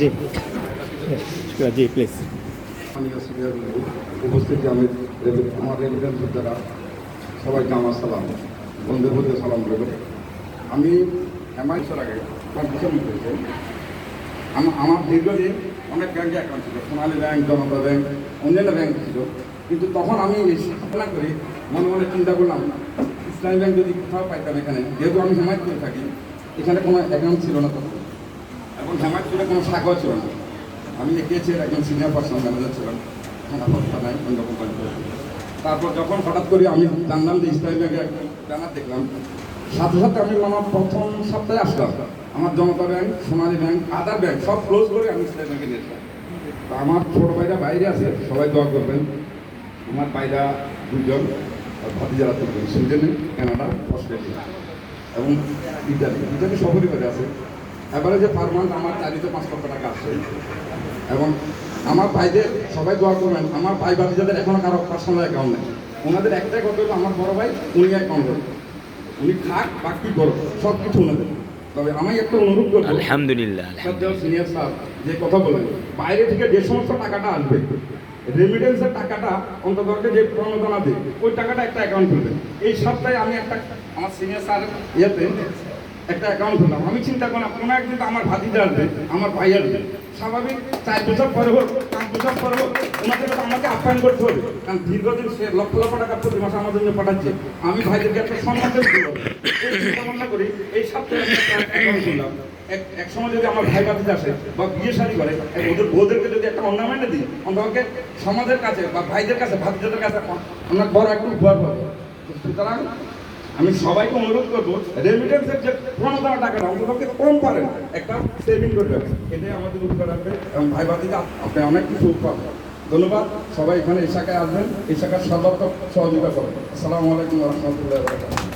জি। জি please উপস্থিত জামেদ রেবে- আমার remittance যোদ্ধারা সবাইকে আমার সালাম বন্ধুর মধ্যে সালাম রইল। আমি এমআই বছর আগে মধ্যে হয়েছে। আমার আমার দীর্ঘদিন অনেক ব্যাংকে অ্যাকাউন্ট ছিল সোনালী ব্যাংক জনতা ব্যাংক অন্যান্য ব্যাংক ছিল। কিন্তু তখন আমি চিন্তা করি মনে মনে চিন্তা করলাম ইসলামী ব্যাংক যদি কোথাও পাইতাম এখানে যেহেতু আমি হেমায়ত করে থাকি এখানে কোনো অ্যাকাউন্ট ছিল না তখন। এবং হেমায়তপুরে কোনো শাখাও ছিল না। আমি এগিয়েছি একজন সিনিয়র পার্সোনাল ম্যানেজার ছিলাম তারপর যখন হঠাৎ করে আমি জানলাম যে ইসলামী ব্যাংকে ব্যানার দেখলাম, সাথে সাথে আমি আমার প্রথম সপ্তাহে আসলাম। আমার Janata bank, Sonali bank, other bank, সব ক্লোজ করে আমি ইসলামী ব্যাংকে নিয়েছিলাম আমার ছোটো ভাইরা বাইরে আছে, সবাই দোয়া করবেন। আমার ভাইরা দুজন ভাতিজারা তিনজন সুইডেনে, কানাডা, অস্ট্রেলিয়া এবং ইটালি ইটালি সপরিবারে আছে। যে পার মান্থ আমার চারিতে পাঁচ লক্ষ টাকা আসছে এবং আমার ভাইদের সবাই দোয়া করবেন আমার ভাই ভাতিজাদের এখনও কারও পার্সোনাল অ্যাকাউন্ট নেই। ওনাদের একটাই কথা হলো আমার বড় ভাই উনি অ্যাকাউন্ট উনি খাক বা কি করো সব কিছু ওনাদের তবে আমি একটা অনুরোধ করব আলহামদুলিল্লাহ সিনিয়র স্যার যে কথা বলেন বাইরে থেকে যে সমস্ত টাকাটা আসবে রেমিডেন্সের টাকাটা অন্তত যে প্রণোদনা দিই ওই টাকাটা একটা অ্যাকাউন্ট খুলবেন। এই সপ্তাহে আমি একটা আমার সিনিয়র স্যার ইয়েতে একটা অ্যাকাউন্ট খুললাম। আমি চিন্তা করলাম, কোনো একদিন আমার ভাতিজা আসবে, আমার ভাই আসবে। স্বাভাবিক, চার বছর পরে হোক, পাঁচ বছর পরে হোক, ওনাকে তো আমাকে আপ্যায়ন করতে হবে। কারণ দীর্ঘদিন সে লক্ষ লক্ষ টাকা প্রতি মাসে আমার জন্য পাঠাচ্ছে। আমি ভাইদেরকে একটা সম্মান করি এই সপ্তাহে অ্যাকাউন্ট খুললাম। এক এক সময় যদি আমার ভাই বাতিতে আসে বা বিয়ে শাড়ি করে ওদের বউদেরকে যদি একটা অর্নামেন্ট দিই অন্তকে সমাজের কাছে বা ভাইদের কাছে, ভাতিজাদের কাছে আমরা বড় একটু উপহার পাবো। সুতরাং আমি সবাইকে অনুরোধ করব রেমিটেন্সের যে প্রণোদনা টাকাটা অন্তত কম পারেন। একটা সেভিং করে রাখবেন। এটাই আমাদের উপকার রাখবে এবং ভাই ভাতি আপনি অনেক কিছু পাবেন। ধন্যবাদ। সবাই এখানে এই শাখায় আসবেন এই শাখার সদর্থক সহযোগিতা করবেন। আসসালামু আলাইকুম রহমতুল্লাহ